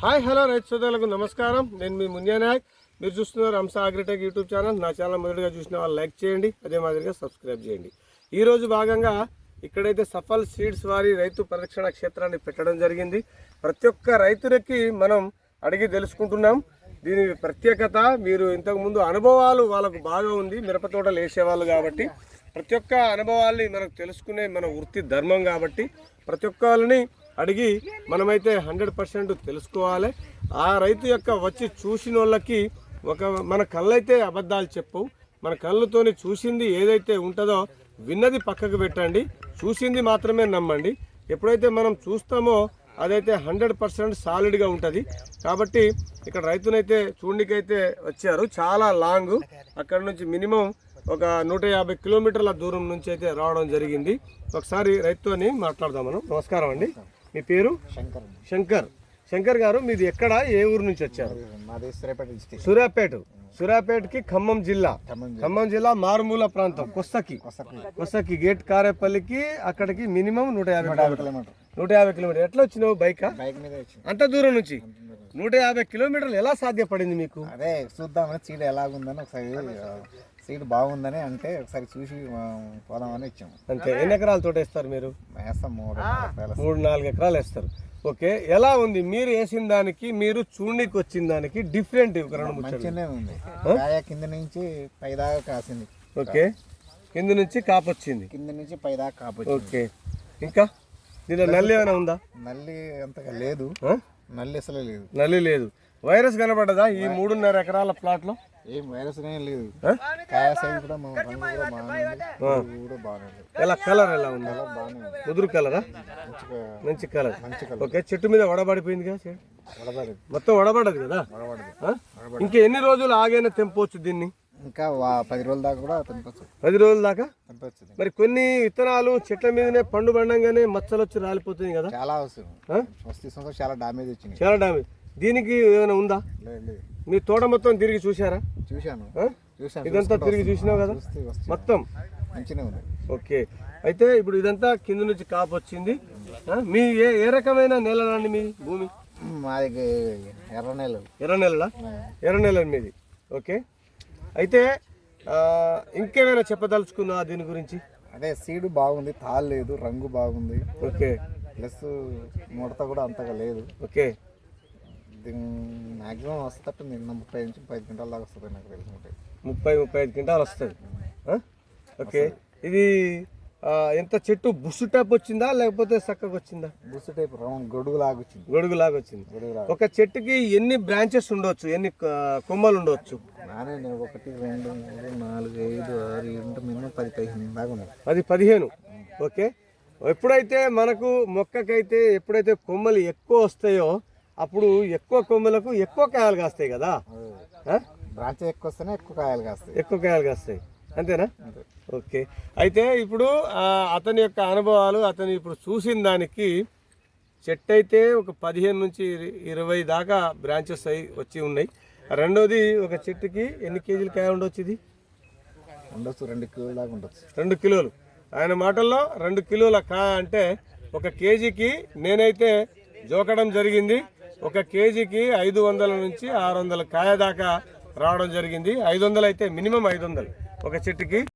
Hi hello రైతు సోదరులకు నమస్కారం. నేను మీ మున్యా నాయక్. మీరు చూస్తున్నారు హంస అగ్రిటెక్ యూట్యూబ్ ఛానల్. నా ఛానల్ మొదటిగా చూసిన వాళ్ళు లైక్ చేయండి అదే మాదిరిగా సబ్స్క్రైబ్ చేయండి. ఈరోజు భాగంగా ఇక్కడైతే సఫల్ సీడ్స్ వారి రైతు పరిరక్షణ క్షేత్రాన్ని పెట్టడం జరిగింది. ప్రతి ఒక్క రైతులకి మనం అడిగి తెలుసుకుంటున్నాం. దీని ప్రత్యేకత మీరు ఇంతకుముందు అనుభవాలు వాళ్ళకు బాగా ఉంది. మిరప తోటలు వేసేవాళ్ళు కాబట్టి. ప్రతి ఒక్క అనుభవాల్ని మనకు తెలుసుకునే మన వృత్తి ధర్మం కాబట్టి ప్రతి ఒక్క వాళ్ళని అడిగి మనమైతే హండ్రెడ్ పర్సెంట్ తెలుసుకోవాలి. ఆ రైతు యొక్క వచ్చి చూసిన వాళ్ళకి ఒక మన కళ్ళైతే అబద్ధాలు చెప్పవు. మన కళ్ళతోని చూసింది ఏదైతే ఉంటుందో విన్నది పక్కకు పెట్టండి. చూసింది మాత్రమే నమ్మండి. ఎప్పుడైతే మనం చూస్తామో అదైతే హండ్రెడ్ పర్సెంట్ సాలిడ్గా ఉంటుంది. కాబట్టి ఇక్కడ రైతునైతే చూడనికైతే వచ్చారు. చాలా లాంగ్. అక్కడ నుంచి మినిమం ఒక నూట యాభై కిలోమీటర్ల దూరం నుంచి అయితే రావడం జరిగింది. ఒకసారి రైతుతోని మాట్లాడదాం మనం. నమస్కారం అండి. మీ పేరు? శంకర్ శంకర్. శంకర్ గారు మీది ఎక్కడ? ఏ ఊరు నుంచి వచ్చారు? మాది సూర్యాపేట సూర్యాపేట. సూర్యాపేటకి ఖమ్మం జిల్లా. ఖమ్మం జిల్లా. మారుమూల ప్రాంతం కొస్తకి కొసకి కొస్తకి గేట్ కారేపల్లికి అక్కడికి మినిమం నూట యాభై నూట యాభై కిలోమీటర్. నూట యాభై కిలోమీటర్. ఎట్లా వచ్చినావు బైకా? బైక్ మీద వచ్చింది అంత దూరం నుంచి? నూట యాభై కిలోమీటర్లు ఎలా సాధ్యపడింది మీకు? అదే చూద్దామని సీడ్ ఎలాగుందని ఒకసారి సీడ్ బాగుందని అంటే ఒకసారి చూసి పోదామని ఇచ్చాము అంతే. ఎన్ని ఎకరాలు తోటేస్తారు మీరు? వేస్తాం మూడు నాలుగు ఎకరాలు. మూడు నాలుగు ఎకరాలు వేస్తారు. ఓకే ఎలా ఉంది? మీరు వేసిన దానికి మీరు చూడనికి వచ్చిన దానికి డిఫరెంట్ మంచిగానే ఉంది. కాయ కింద నుంచి పై దాకా కాసింది. ఓకే కింద నుంచి కాపు వచ్చింది. కింద నుంచి పై దాకా కాపు. ఓకే. ఇంకా? దీనిలో నల్లి ఏమైనా ఉందా? నల్లి అంతగా లేదు? నల్లి అసలు లేదు. నల్లి లేదు. వైరస్ కనబడదా ఈ మూడున్నర ఎకరాల ప్లాట్లో ఏం వైరస్ ఏం లేదు? కాయ సైజ్ కూడా మా రంగు కూడా బాగానే కూడా ఎలా కలర్ ఎలా ఉందా? కలర్ బాగానే ముదురు కలరా? మంచి కలర్. మంచి కలర్. ఓకే చెట్టు మీద వడబడిపోయింది కదా చెట్టు. వడబడింది. మొత్తం వడబడదు కదా? వడబడింది? ఇంకా ఎన్ని రోజులు ఆగైనా తెంపవచ్చు దీన్ని? ఇంకా వా- పది రోజుల దాకా కూడా తెంపచ్చు. పది రోజుల దాకా? తెంపచ్చు మరి కొన్ని విత్తనాలు చెట్ల మీదనే పండు పండంగానే మచ్చలు వచ్చి రాలిపోతుంది కదా? చాలా అవసరం? ఫస్ట్ సంవత్సరం చాలా డామేజ్ వచ్చింది చాలా డామేజ్. దీనికి ఏమైనా ఉందా? లేదు లేదు. మీ తోట మొత్తం తిరిగి చూసారా చూశాను. ఇదంతా తిరిగి చూసినావు కదా? మొత్తం? మంచిగా ఉంది. ఓకే. అయితే ఇప్పుడు ఇదంతా కింద నుంచి కాపు వచ్చింది? మీ ఏ ఏ రకమైన నేలలండి మీ భూమి? మాది ఎర్ర నెలలు. ఎర్ర నెలలా? ఎర్ర నెల మీది. ఓకే. అయితే ఇంకేమైనా చెప్పదలుచుకున్నా దీని గురించి? అదే సీడ్ బాగుంది తాళ్ళు లేదు రంగు బాగుంది. ఓకే. ప్లస్ ముడత కూడా అంతగా లేదు. ఓకే. మ్యాక్సిమం వస్తట్టు నిన్న ముప్పై నుంచి ముప్పై ఐదు గంటల దాకా వస్తుంది నాకు తెలిసి ఉంటాయి ముప్పై ముప్పై ఐదు క్వింటాలు వస్తుంది? ఓకే. ఇది ఎంత చెట్టు బుస్సు టైప్ వచ్చిందా లేకపోతే చక్కగా వచ్చిందా? బుస్ టైప్ రౌండ్ గొడుగు లాగా వచ్చింది. గొడుగు లాగా వచ్చింది ఒక చెట్టుకి ఎన్ని బ్రాంచెస్ ఉండొచ్చు? ఎన్ని కొమ్మలు ఉండొచ్చు? నానే ఒకటి రెండు మూడు నాలుగు ఐదు ఆరు ఏడు మినిమం పది పదిహేను దాకా ఉన్నాయి. అది పదిహేను. ఓకే. ఎప్పుడైతే మనకు మొక్కకైతే ఎప్పుడైతే కొమ్మలు ఎక్కువ వస్తాయో అప్పుడు ఎక్కువ కొమ్మలకు ఎక్కువ కాయలు కాస్తాయి కదా? బ్రాంచ్ ఎక్కువ వస్తేనే ఎక్కువ కాయలు కాస్తాయి. ఎక్కువ కాయలు కాస్తాయి. అంతేనా? అంతే. ఓకే. అయితే ఇప్పుడు అతని యొక్క అనుభవాలు అతను ఇప్పుడు చూసిన దానికి చెట్టు అయితే ఒక పదిహేను నుంచి ఇర- ఇరవై దాకా బ్రాంచెస్ అయి వచ్చి ఉన్నాయి. రెండోది ఒక చెట్టుకి ఎన్ని కేజీల కాయ ఉండొచ్చు ఇది? ఉండొచ్చు రెండు కిలో దాకా ఉండొచ్చు. రెండు కిలోలు. ఆయన మాటల్లో రెండు కిలోల కాయ అంటే ఒక కేజీకి నేనైతే జోకడం జరిగింది. ఒక కేజీకి ఐదు వందల నుంచి ఆరు వందల కాయ దాకా రావడం జరిగింది. ఐదు వందలు అయితే మినిమం ఐదు వందలు ఒక చెట్టుకి.